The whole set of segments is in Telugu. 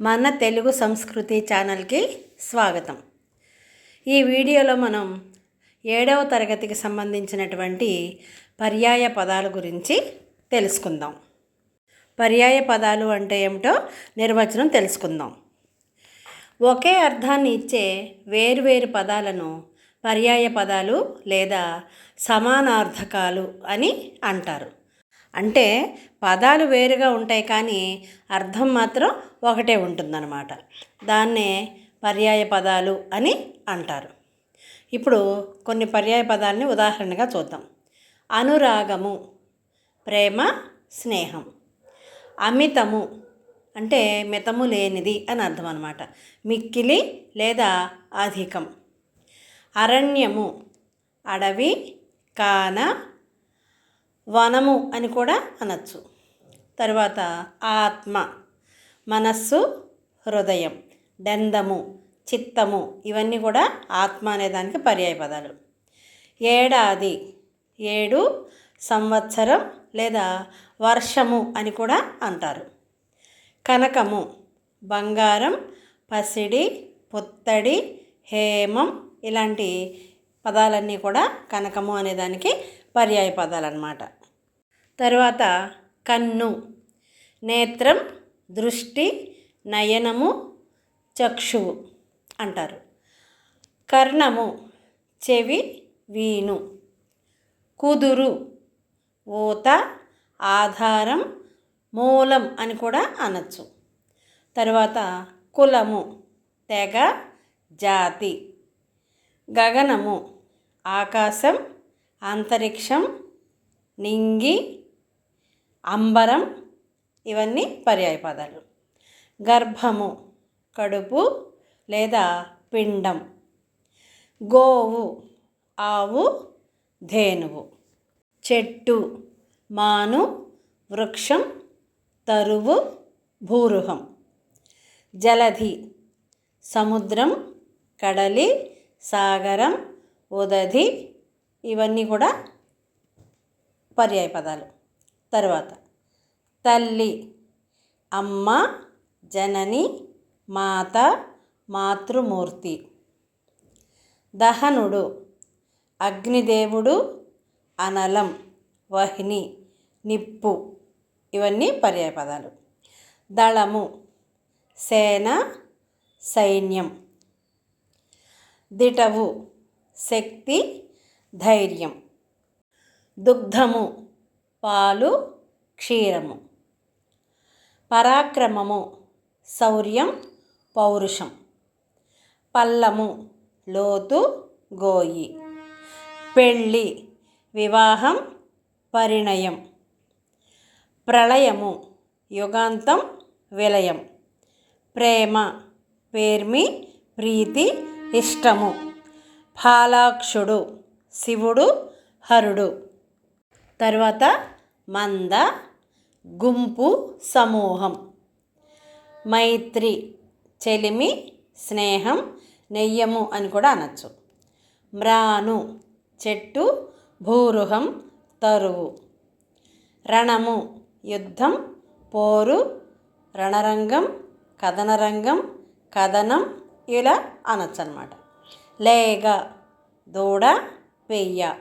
మన తెలుగు సంస్కృతి ఛానల్కి స్వాగతం. ఈ వీడియోలో మనం ఏడవ తరగతికి సంబంధించినటువంటి పర్యాయ పదాల గురించి తెలుసుకుందాం. పర్యాయ పదాలు అంటే ఏమిటో నిర్వచనం తెలుసుకుందాం. ఒకే అర్థాన్ని ఇచ్చే వేరువేరు పదాలను పర్యాయ పదాలు లేదా సమానార్థకాలు అని అంటారు. అంటే పదాలు వేరుగా ఉంటాయి కానీ అర్థం మాత్రం ఒకటే ఉంటుందన్నమాట. దాన్నే పర్యాయ పదాలు అని అంటారు. ఇప్పుడు కొన్ని పర్యాయ పదాలని ఉదాహరణగా చూద్దాం. అనురాగము ప్రేమ స్నేహం. అమితము అంటే మితము లేనిది అని అర్థం అనమాట మిక్కిలి లేదా అధికం. అరణ్యము అడవి కాన వనము అని కూడా అనొచ్చు. తర్వాత ఆత్మ మనస్సు హృదయం దందము చిత్తము ఇవన్నీ కూడా ఆత్మ అనే దానికి పర్యాయ పదాలు. ఏడాది ఏడు సంవత్సరం లేదా వర్షము అని కూడా అంటారు. కనకము బంగారం పసిడి పుత్తడి హేమం ఇలాంటి పదాలన్నీ కూడా కనకము అనేదానికి పర్యాయ పదాలు అన్నమాట తర్వాత కన్ను నేత్రం దృష్టి నయనము చక్షువు అంటారు. కర్ణము చెవి వీణు. కుదురు ఊత ఆధారం మూలం అని కూడా అనొచ్చు. తర్వాత కులము తెగ జాతి. గగనము ఆకాశం అంతరిక్షం నింగి అంబరం ఇవన్నీ పర్యాయ పదాలు. గర్భము కడుపు లేదా పిండం. గోవు ఆవు ధేనువు. చెట్టు మాను వృక్షం తరువు భూరుహం. జలధి సముద్రం కడలి సాగరం ఉదధి ఇవన్నీ కూడా పర్యాయ పదాలు. తర్వాత తల్లి అమ్మ జనని మాత మాతృమూర్తి. దహనుడు అగ్నిదేవుడు అనలం వహిని నిప్పు. ఇవన్నీ పర్యాయపదాలు దళము సేన సైన్యం. దిటవు శక్తి ధైర్యం. దుగ్ధము పాలు క్షీరము. పరాక్రమము శౌర్యం పౌరుషం. పల్లము లోతు గోయి. పెళ్ళి వివాహం పరిణయం. ప్రళయము యుగాంతం విలయం. ప్రేమ పేర్మి ప్రీతి ఇష్టము. ఫాలాక్షుడు శివుడు హరుడు. తర్వాత మంద గుంపు సమూహం. మైత్రి చెలిమి స్నేహం నెయ్యము అని కూడా అనొచ్చు. మ్రాను చెట్టు భూరుహం తరువు. రణము యుద్ధం పోరు రణరంగం కథనరంగం కథనం ఇలా అనొచ్చు అనమాట లేగ దూడ పెయ్య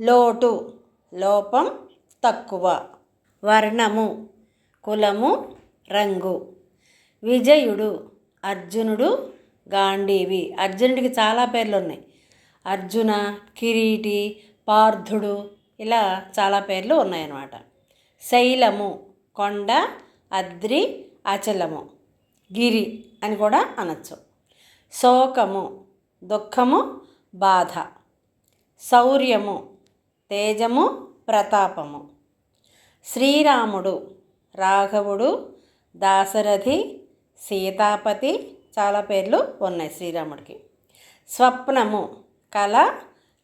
లోటు లోపం తక్కువ. వర్ణము కులము రంగు. విజయుడు అర్జునుడు గాంధీవి. అర్జునుడికి చాలా పేర్లు ఉన్నాయి అర్జున కిరీటి పార్థుడు ఇలా చాలా పేర్లు ఉన్నాయన్నమాట. శైలము కొండ అద్రి అచలము. గిరి అని కూడా అనొచ్చు. శోకము దుఃఖము బాధ. శౌర్యము తేజము ప్రతాపము. శ్రీరాముడు రాఘవుడు దాశరథి సీతాపతి చాలా పేర్లు ఉన్నాయి శ్రీరాముడికి. స్వప్నము కళ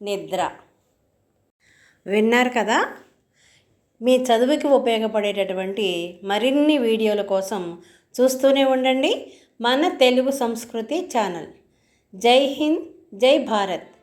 నిద్ర. విన్నారు కదా? మీ చదువుకి ఉపయోగపడేటటువంటి మరిన్ని వీడియోల కోసం చూస్తూనే ఉండండి. మన తెలుగు సంస్కృతి ఛానల్. జై హింద్ జై భారత్.